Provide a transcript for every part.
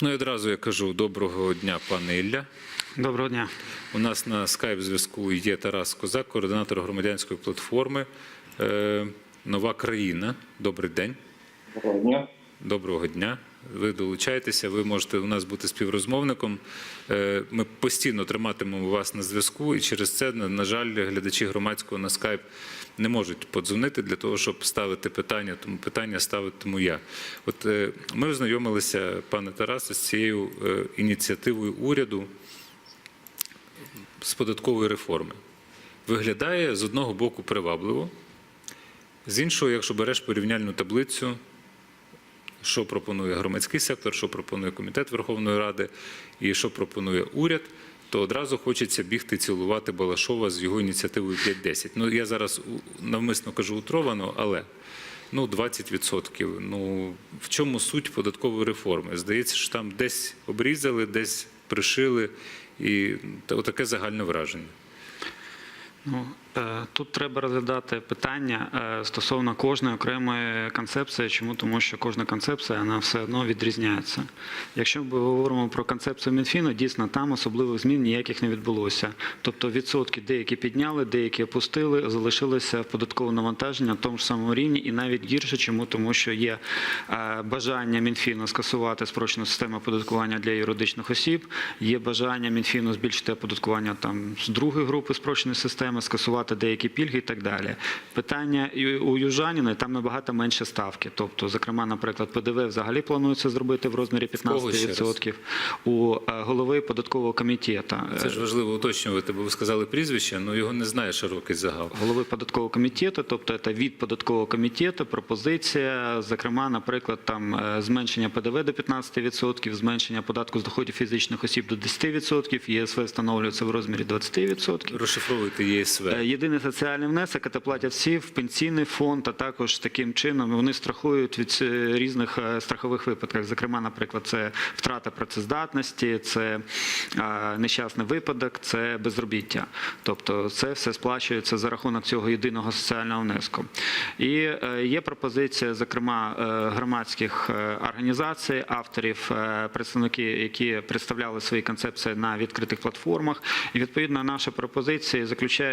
Ну і одразу я кажу доброго дня, пане Ілля. Доброго дня. У нас на скайп зв'язку є Тарас Козак, координатор громадянської платформи е, Нова країна. Добрий день. Доброго дня. Доброго дня. Ви долучаєтеся, ви можете у нас бути співрозмовником. Е, Ми постійно триматимемо вас на зв'язку, і через це, на жаль, глядачі громадського на скайп не можуть подзвонити для того, щоб ставити питання. Тому питання ставитиму я. От е, ми ознайомилися, пане Тарасе, з цією е, ініціативою уряду з податкової реформи. Виглядає з одного боку привабливо, з іншого, якщо береш порівняльну таблицю що пропонує громадський сектор, що пропонує комітет Верховної Ради і що пропонує уряд, то одразу хочеться бігти цілувати Балашова з його ініціативою 5-10. Ну я зараз навмисно кажу утровано, але ну 20%. Ну в чому суть податкової реформи? Здається, що там десь обрізали, десь пришили, і та- таке загальне враження. Ну, е, тут треба розглядати питання е, стосовно кожної окремої концепції. Чому? Тому що кожна концепція вона все одно відрізняється. Якщо ми говоримо про концепцію Мінфіну, дійсно там особливих змін ніяких не відбулося. Тобто відсотки деякі підняли, деякі опустили, залишилося податкове навантаження на тому ж самому рівні, і навіть гірше, чому тому, що є е, бажання Мінфіну скасувати спрощену систему оподаткування для юридичних осіб, є бажання Мінфіну збільшити оподаткування там з другої групи спрощеної системи, скасувати деякі пільги і так далі. Питання у южаніни там набагато менше ставки. Тобто, зокрема, наприклад, ПДВ взагалі планується зробити в розмірі кого ще раз? 15% у е, голови податкового комітету. Це ж важливо уточнювати, бо ви сказали прізвище, але його не знає широкий загал. голови податкового комітету, тобто це від податкового комітету, пропозиція, зокрема, наприклад, там е, зменшення ПДВ до 15%, зменшення податку з доходів фізичних осіб до 10%, ЄСВ встановлюється в розмірі 20%. Розшифровуйте ЄСВ. Е, Єдиний соціальний внесок, це платять всі в пенсійний фонд, а також таким чином вони страхують від е, різних е, страхових випадків. Зокрема, наприклад, це втрата працездатності, це нещасний випадок, це безробіття. Тобто це все сплачується за рахунок цього єдиного соціального внеску. І є пропозиція, зокрема, громадських організацій, авторів, представники, які представляли свої концепції на відкритих платформах. І відповідно наша пропозиція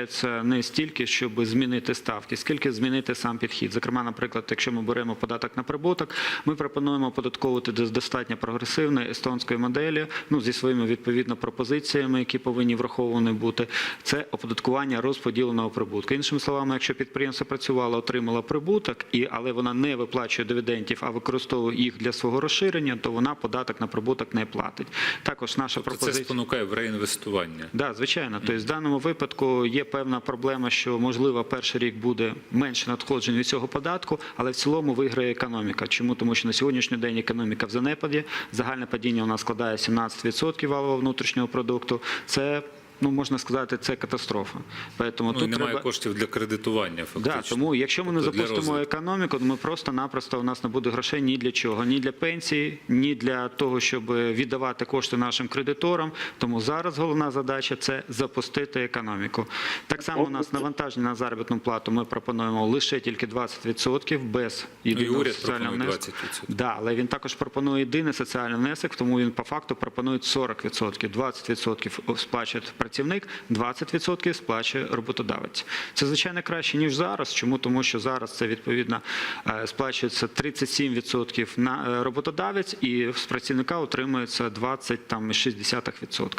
заключається не стільки, щоб змінити ставки, скільки змінити сам підхід. Зокрема, наприклад, якщо ми беремо податок на прибуток, ми пропонуємо оподатковувати до достатньо прогресивної естонської моделі, ну зі своїми відповідно пропозиціями, які повинні враховані бути. Це оподаткування розподіленого прибутку. Іншими словами, якщо підприємство працювало, отримало прибуток, і але вона не виплачує дивідендів, а використовує їх для свого розширення, то вона податок на прибуток не платить. Також наша Тобто це пропозиція. спонукає в реінвестування. Да, звичайно. Тобто, в даному випадку є певна проблема, що можливо перший рік буде менше надходжень від цього податку, але в цілому виграє економіка. Чому? Тому що на сьогоднішній день економіка в занепаді, загальне падіння у нас складає 17% валового внутрішнього продукту. Це ну можна сказати, це катастрофа. Поэтому Ну, тут немає треба... коштів для кредитування, фактично. Да, тому якщо ми не Тобто для запустимо економіку, то ми просто-напросто у нас не буде грошей ні для чого, ні для пенсії, ні для того, щоб віддавати кошти нашим кредиторам. Тому зараз головна задача це запустити економіку. Так само у нас навантаження на заробітну плату. Ми пропонуємо лише тільки 20% без єдиного уряд соціального внеску. 20%. Да, але він також пропонує єдиний соціальний внесок, тому він по факту пропонує 40%. 20% сплачує працівник, 20% сплачує роботодавець. Це звичайно краще ніж зараз. Чому тому, що зараз це відповідно е, сплачується 37% на е, роботодавець, і з працівника отримується 20,6%.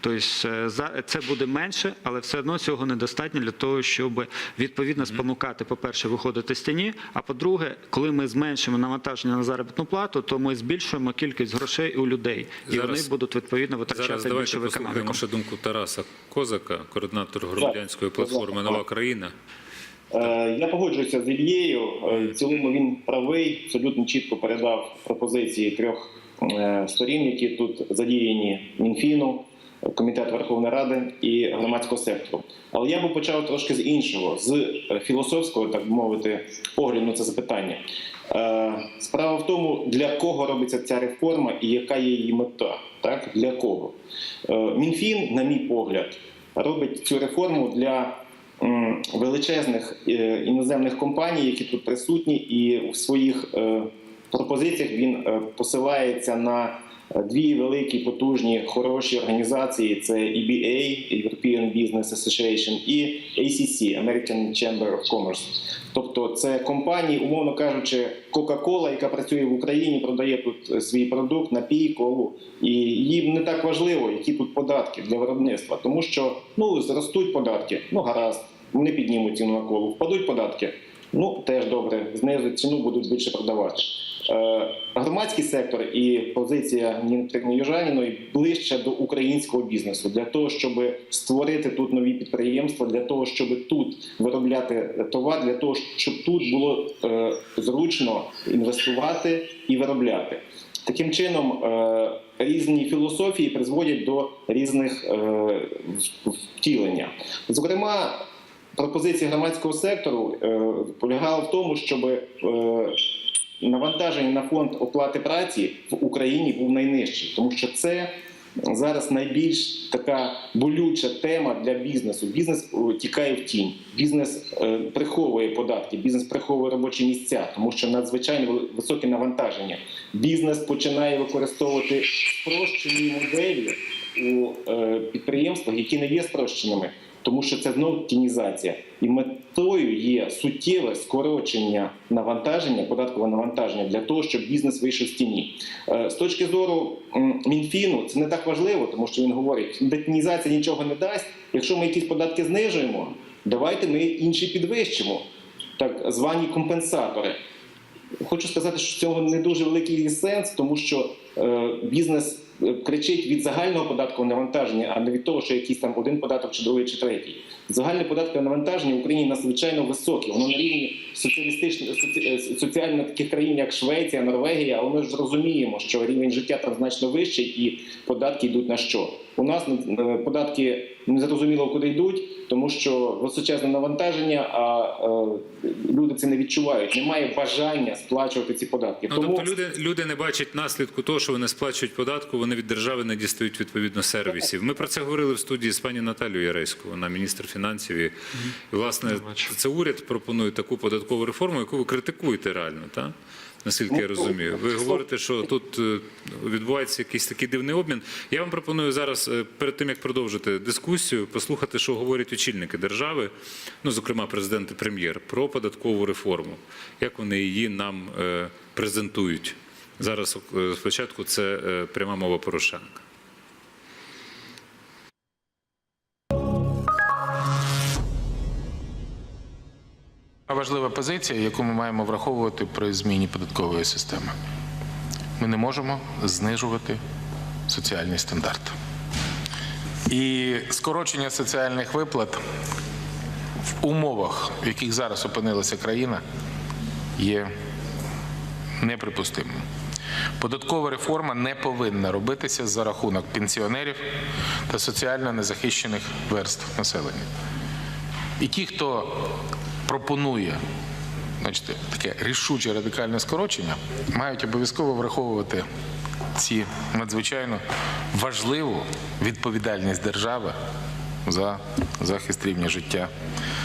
Тобто е, це буде менше, але все одно цього недостатньо для того, щоб відповідно спонукати, по-перше, виходити з тіні. А по-друге, коли ми зменшимо навантаження на заробітну плату, то ми збільшуємо кількість грошей у людей, і Зараз- вони будуть відповідно витрачати давайте більше в економіку. ще думку Тараса Козака, координатор громадянської платформи. Нова країна. Е, Я погоджуюся з Ілією. Е, В цілому він правий, абсолютно чітко передав пропозиції трьох е, сторін, які тут задіяні Мінфіну, Комітет Верховної Ради і громадського сектору. Але я би почав трошки з іншого, з філософського, так би мовити, погляду на це запитання. Е, Справа в тому, для кого робиться ця реформа і яка є її мета. Так? Для кого? Е, Мінфін, на мій погляд, робить цю реформу для величезних е, іноземних компаній, які тут присутні, і в своїх пропозиціях він посилається на дві великі, потужні, хороші організації: це EBA, European Business Association, і ACC, American Chamber of Commerce. Тобто, це компанії, умовно кажучи, Coca-Cola, яка працює в Україні, продає тут е, свій продукт, напій, колу, і їм не так важливо, які тут податки для виробництва, тому що ну зростуть податки, ну гаразд, вони піднімуть ціну на колу, впадуть податки. Ну теж добре, знизуть ціну, будуть більше продавати. Е, громадський сектор і позиція Ніни Южаніної ближче до українського бізнесу для того, щоб створити тут нові підприємства, для того, щоб тут виробляти товар, для того, щоб тут було е, зручно інвестувати і виробляти. Таким чином, е, різні філософії призводять до різних втілення. Зокрема, пропозиція громадського сектору полягала в тому, щоб навантаження на фонд оплати праці в Україні був найнижчий, тому що це зараз найбільш така болюча тема для бізнесу. Бізнес о, тікає в тінь, бізнес е, приховує податки, бізнес приховує робочі місця, тому що надзвичайно високе навантаження. Бізнес починає використовувати спрощені моделі у е, підприємствах, які не є спрощеними тому що це знову тінізація. І метою є суттєве скорочення навантаження, податкового навантаження для того, щоб бізнес вийшов з тіні. Е, З точки зору Мінфіну, це не так важливо, тому що він говорить, детінізація нічого не дасть. Якщо ми якісь податки знижуємо, давайте ми інші підвищимо, так звані компенсатори. Хочу сказати, що цього не дуже великий сенс, тому що е, бізнес кричить від загального податкового навантаження, а не від того, що якийсь там один податок чи другий, чи третій. Загальне податкове навантаження в Україні надзвичайно високе. Воно на рівні соціалістичних соці, е, соціально таких країн, як Швеція, Норвегія. Але ми ж розуміємо, що рівень життя там значно вищий, і податки йдуть на що? У нас е, податки не зрозуміло куди йдуть, тому що височезне навантаження, а е, люди це не відчувають. Немає бажання сплачувати ці податки. Ну, тобто люди, люди не бачать наслідку того, що вони сплачують податку, вони від держави не дістають відповідно сервісів. Ми про це говорили в студії з пані Наталією Яреською, вона міністр фінансів. І, і, власне, це уряд пропонує таку податкову реформу, яку ви критикуєте реально, так? Наскільки я розумію, ви говорите, що тут е, відбувається якийсь такий дивний обмін. Я вам пропоную зараз, е, перед тим як продовжити дискусію, послухати, що говорять очільники держави, ну зокрема президент і прем'єр, про податкову реформу, як вони її нам е, презентують. Зараз е, спочатку це е, пряма мова Порошенка. Важлива позиція, яку ми маємо враховувати при зміні податкової системи. Ми не можемо знижувати соціальні стандарти. І скорочення соціальних виплат в умовах, в яких зараз опинилася країна, є неприпустимим. Податкова реформа не повинна робитися за рахунок пенсіонерів та соціально незахищених верств населення. І ті, хто пропонує бачите, таке рішуче радикальне скорочення, мають обов'язково враховувати ці надзвичайно важливу відповідальність держави за захист рівня життя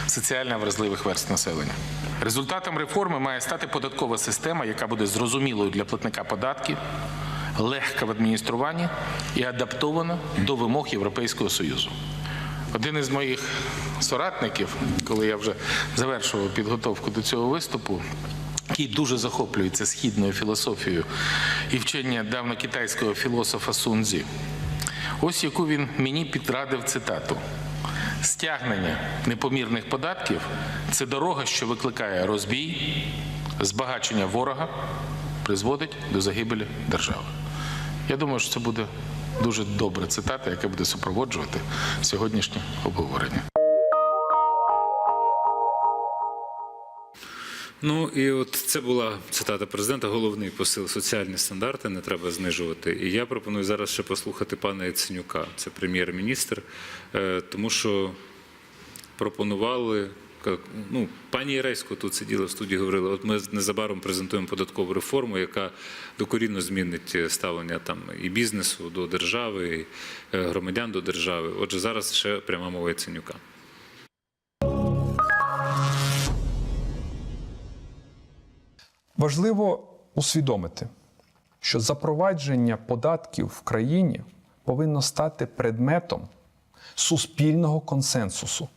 соціально вразливих верств населення. Результатом реформи має стати податкова система, яка буде зрозумілою для платника податків, легка в адмініструванні і адаптована до вимог Європейського Союзу. Один із моїх соратників, коли я вже завершував підготовку до цього виступу, який дуже захоплюється східною філософією і вчення давнокитайського філософа Сунзі, ось яку він мені підрадив цитату. Стягнення непомірних податків це дорога, що викликає розбій, збагачення ворога, призводить до загибелі держави. Я думаю, що це буде дуже добра цитата, яка буде супроводжувати сьогоднішнє обговорення. Ну і от це була цитата президента. Головний посил соціальні стандарти не треба знижувати. І я пропоную зараз ще послухати пана Яценюка, це прем'єр-міністр, е, тому що пропонували. Ну, пані Яресько тут сиділа в студії, говорила, от ми незабаром презентуємо податкову реформу, яка докорінно змінить е, ставлення там і бізнесу до держави, і е, громадян до держави. Отже, зараз ще пряма мова Яценюка. Важливо усвідомити, що запровадження податків в країні повинно стати предметом суспільного консенсусу.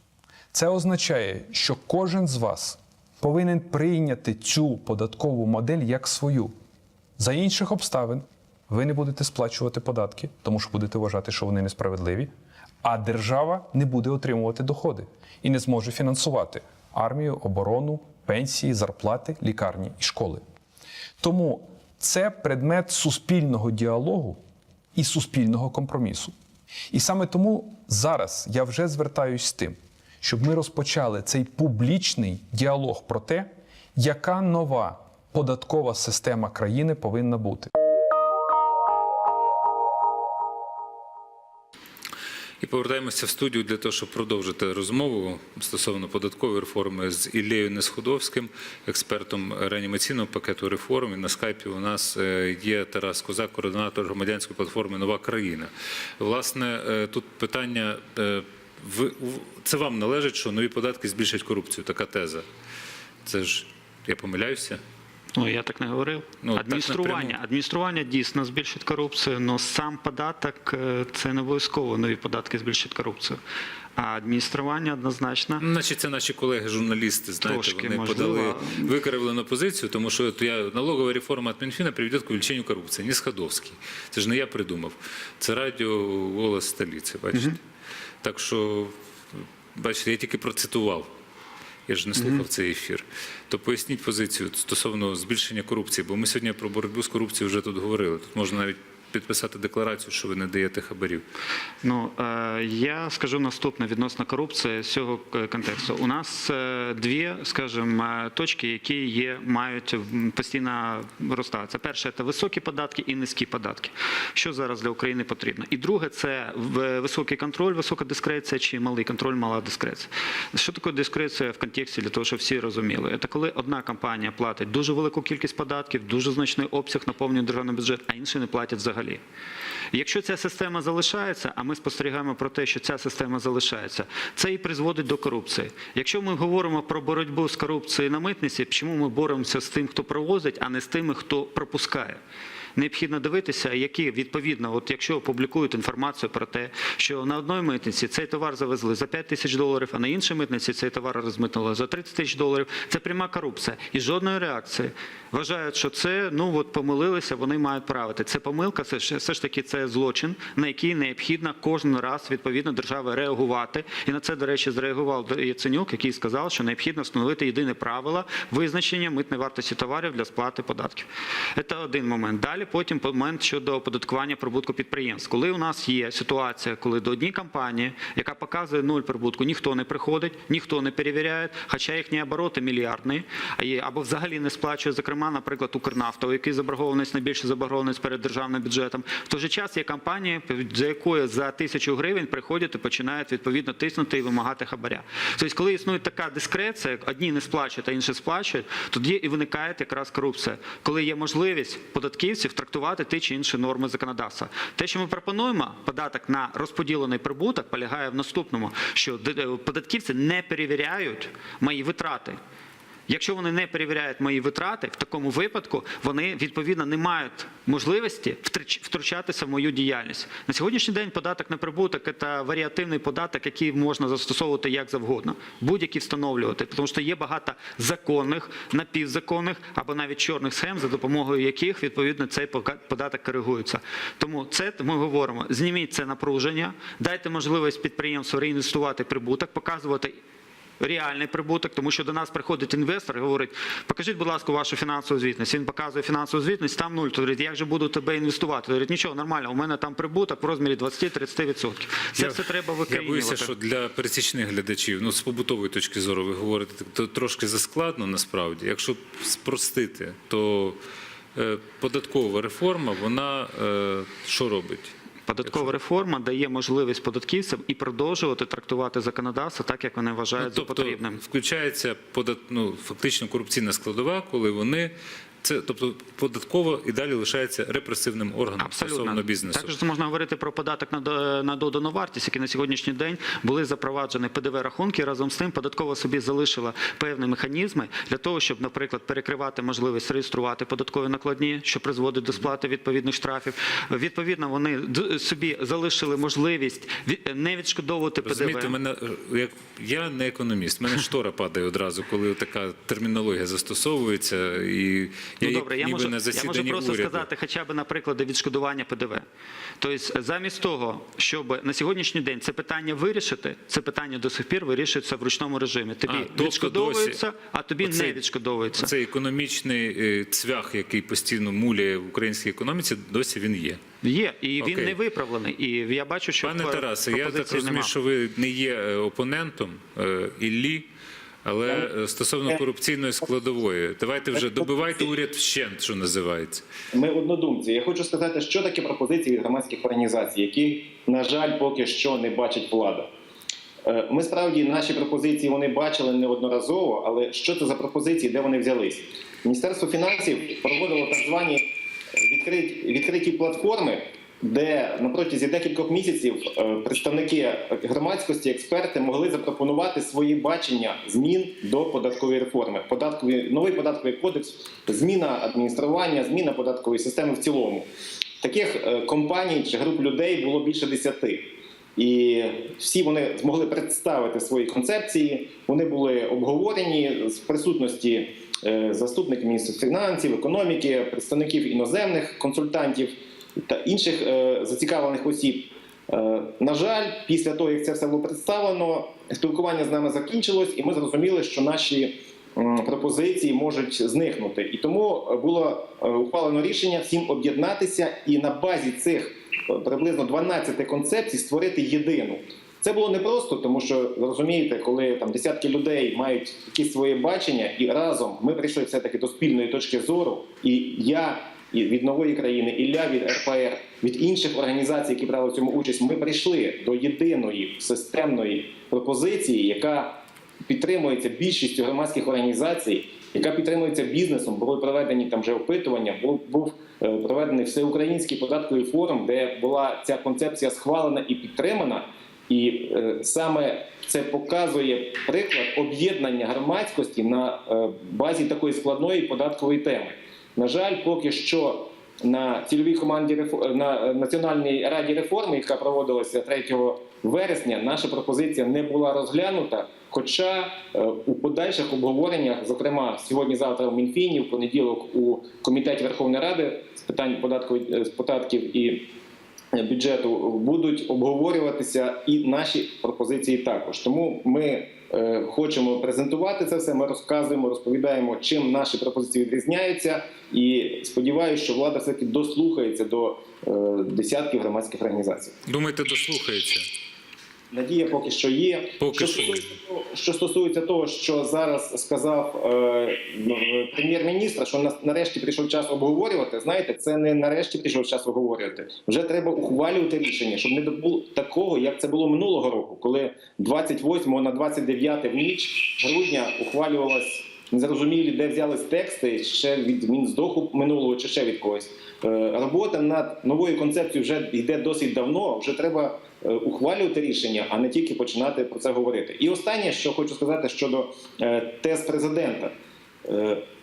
Це означає, що кожен з вас повинен прийняти цю податкову модель як свою. За інших обставин ви не будете сплачувати податки, тому що будете вважати, що вони несправедливі, а держава не буде отримувати доходи і не зможе фінансувати армію, оборону, пенсії, зарплати, лікарні і школи. Тому це предмет суспільного діалогу і суспільного компромісу. І саме тому зараз я вже звертаюсь з тим, щоб ми розпочали цей публічний діалог про те, яка нова податкова система країни повинна бути. Повертаємося в студію для того, щоб продовжити розмову стосовно податкової реформи з Іллею Несходовським, експертом реанімаційного пакету реформ. І на скайпі у нас е, є Тарас Козак, координатор громадянської платформи Нова країна. Власне, е, тут питання. е, Це вам належить, що нові податки збільшать корупцію. Така теза. Це ж я помиляюся. Ну, я так не говорив. Ну, адміністрування, напряму. адміністрування дійсно збільшить корупцію, але сам податок е, це не обов'язково нові податки збільшать корупцію. А адміністрування однозначно. Значить, це наші колеги-журналісти, знаєте, Трошки, вони можливо. подали викривлену позицію, тому що от я налогова реформа от Мінфіна приведе к увеличению корупції. Не Сходовський. Це ж не я придумав. Це радіо голос столиці, бачите. Так що, бачите, я тільки процитував. Я ж не слухав цей ефір. То поясніть позицію стосовно збільшення корупції, бо ми сьогодні про боротьбу з корупцією вже тут говорили. Тут можна навіть підписати декларацію, що ви не даєте хабарів. Ну е, я скажу наступне відносно корупції з цього е, контексту. У нас е, дві, скажімо, точки, які є, мають постійно ростати. Це перше, це високі податки і низькі податки. Що зараз для України потрібно? І друге, це високий контроль, висока дискреція чи малий контроль, мала дискреція. Що таке дискреція в контексті для того, щоб всі розуміли? Це коли одна компанія платить дуже велику кількість податків, дуже значний обсяг наповнює державний бюджет, а інші не платять взагалі. ali. Якщо ця система залишається, а ми спостерігаємо про те, що ця система залишається, це і призводить до корупції. Якщо ми говоримо про боротьбу з корупцією на митниці, чому ми боремося з тим, хто провозить, а не з тими, хто пропускає? Необхідно дивитися, які відповідно, от якщо опублікують інформацію про те, що на одній митниці цей товар завезли за 5 тисяч доларів, а на іншій митниці цей товар розмитнули за 30 тисяч доларів, це пряма корупція і жодної реакції. Вважають, що це ну от помилилися, вони мають правити. Це помилка, це все ж таки це злочин, на який необхідно кожен раз відповідно держава реагувати. І на це, до речі, зреагував Яценюк, який сказав, що необхідно встановити єдине правило визначення митної вартості товарів для сплати податків. Це один момент. Далі потім момент щодо оподаткування прибутку підприємств. Коли у нас є ситуація, коли до однієї компанії, яка показує нуль прибутку, ніхто не приходить, ніхто не перевіряє, хоча їхні обороти мільярдні, або взагалі не сплачує, зокрема, наприклад, Укрнафта, у якій заборгованість найбільша заборгованість перед державним бюджетом. В той же час є компанії, за якою за тисячу гривень приходять і починають відповідно тиснути і вимагати хабаря. Тобто, коли існує така дискреція, одні не сплачують, а інші сплачують, тоді і виникає якраз корупція, коли є можливість податківців трактувати ті чи інші норми законодавства. Те, що ми пропонуємо, податок на розподілений прибуток полягає в наступному, що д- податківці не перевіряють мої витрати. Якщо вони не перевіряють мої витрати, в такому випадку вони відповідно не мають можливості втручатися в мою діяльність. На сьогоднішній день податок на прибуток це варіативний податок, який можна застосовувати як завгодно, будь-який встановлювати, тому що є багато законних, напівзаконних або навіть чорних схем, за допомогою яких відповідно цей податок коригується. Тому це ми говоримо: зніміть це напруження, дайте можливість підприємству реінвестувати прибуток, показувати реальний прибуток, тому що до нас приходить інвестор і говорить: покажіть, будь ласка, вашу фінансову звітність. Він показує фінансову звітність, там нуль. То говорить, як же буду тебе інвестувати? То говорить, нічого, нормально, у мене там прибуток в розмірі 20-30%. Це все треба Я боюся, що для пересічних глядачів, ну з побутової точки зору, ви говорите, то трошки заскладно насправді. Якщо спростити, то е, податкова реформа, вона е, що робить? Податкова реформа дає можливість податківцям і продовжувати трактувати законодавство так, як вони вважають за тобто потрібним. включається подат, ну, фактично корупційна складова, коли вони Це тобто податково і далі лишається репресивним органом стосовно бізнесу. Також можна говорити про податок на, на додану вартість, який на сьогоднішній день були запроваджені ПДВ-рахунки. Разом з тим податково собі залишила певні механізми для того, щоб, наприклад, перекривати можливість реєструвати податкові накладні, що призводить до сплати відповідних штрафів. Відповідно, вони собі залишили можливість не відшкодовувати Розумієте, ПДВ. мене як я не економіст, мене штора падає одразу, коли така термінологія застосовується, і Ну добре, я можу, на я можу просто уряду. сказати хоча б на прикладі відшкодування ПДВ. Тобто, замість того, щоб на сьогоднішній день це питання вирішити, це питання до сих пір вирішується в ручному режимі. Тобі А, тобто відшкодовується, досі а тобі оцей- не відшкодовується. Цей економічний е, цвях, який постійно муляє в українській економіці, досі він є. Є, і він Окей. не виправлений. І я бачу, що Пане Тарасе, я так розумію, що ви не є е, опонентом е, Іллі, але е, стосовно корупційної складової, давайте вже добивайте уряд вщент, що називається. Ми однодумці. Я хочу сказати, що таке пропозиції від громадських організацій, які, на жаль, поки що не бачить влада. Е, Ми справді наші пропозиції вони бачили неодноразово, але що це за пропозиції, де вони взялись? Міністерство фінансів проводило так звані відкриті платформи, де на протязі декількох місяців е, представники громадськості, експерти могли запропонувати свої бачення змін до податкової реформи. Податкові, новий податковий кодекс, зміна адміністрування, зміна податкової системи в цілому. Таких е, компаній чи груп людей було більше десяти. І всі вони змогли представити свої концепції. Вони були обговорені з присутності е, заступників міністра фінансів, економіки, представників іноземних консультантів та інших е, зацікавлених осіб. Е, На жаль, після того, як це все було представлено, спілкування з нами закінчилось, і ми зрозуміли, що наші пропозиції можуть зникнути. І тому е, було ухвалено рішення всім об'єднатися і на базі цих приблизно 12 концепцій створити єдину. Це було непросто, тому що розумієте, коли там десятки людей мають якісь своє бачення, і разом ми прийшли все таки до спільної точки зору. І я і від нової країни, Ілля від РПР, від інших організацій, які брали в цьому участь, ми прийшли до єдиної системної пропозиції, яка підтримується більшістю громадських організацій, яка підтримується бізнесом. Були проведені там вже опитування. Був був е, проведений всеукраїнський податковий форум, де була ця концепція схвалена і підтримана. І е, саме це показує приклад об'єднання громадськості на е, базі такої складної податкової теми. На жаль, поки що на цільовій команді на Національній раді реформи, яка проводилася 3 вересня, наша пропозиція не була розглянута. Хоча е, у подальших обговореннях, зокрема сьогодні-завтра в Мінфіні, в понеділок у комітеті Верховної Ради з питань податкової е, податків і бюджету будуть обговорюватися і наші пропозиції також. Тому ми е, хочемо презентувати це все. Ми розказуємо, розповідаємо, чим наші пропозиції відрізняються, і сподіваюся, що влада все таки дослухається до е, десятків громадських організацій. Думаєте, дослухається? Надія поки що є. Поки що, що стосується того, що стосується того, що зараз сказав е, ну, прем'єр-міністр, що на- нарешті прийшов час обговорювати. Знаєте, це не нарешті прийшов час обговорювати. Вже треба ухвалювати рішення, щоб не було такого, як це було минулого року, коли 28 на 29 в ніч грудня ухвалювалась. Незрозумілі, де взялись тексти ще від Мінздоху минулого чи ще від когось. Е, Робота над новою концепцією вже йде досить давно. Вже треба е, ухвалювати рішення, а не тільки починати про це говорити. І останнє, що хочу сказати щодо е, тез президента.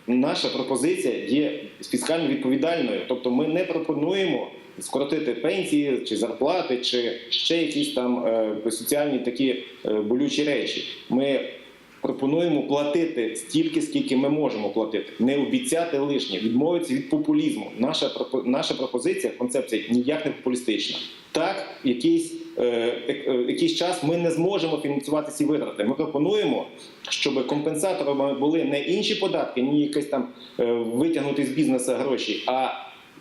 Наша пропозиція є фіскально відповідальною, тобто ми не пропонуємо скоротити пенсії чи зарплати, чи ще якісь там соціальні такі болючі речі. Ми пропонуємо платити стільки, скільки ми можемо платити, не обіцяти лишнє, відмовитися від популізму. Наша наша пропозиція, концепція ніяк не популістична. Так, якийсь, е, е, якийсь час ми не зможемо фінансувати ці витрати. Ми пропонуємо, щоб компенсаторами були не інші податки, ні якісь там е, витягнути з бізнесу гроші, а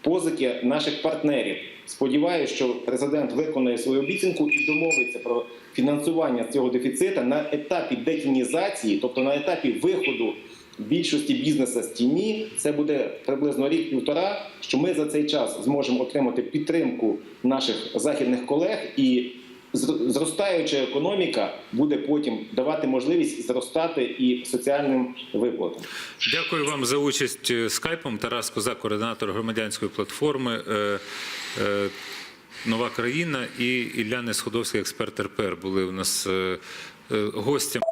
позики наших партнерів. Сподіваюся, що президент виконає свою обіцянку і домовиться про фінансування цього дефіцита на етапі детінізації, тобто на етапі виходу більшості бізнесу з тіні. Це буде приблизно рік-півтора. Що ми за цей час зможемо отримати підтримку наших західних колег і зростаюча економіка буде потім давати можливість зростати і соціальним виплатам. Дякую вам за участь е, скайпом. Тарас Козак, координатор громадянської платформи. е, е, Нова країна і Ілля Несходовський, експерт РПР, були у нас гостями.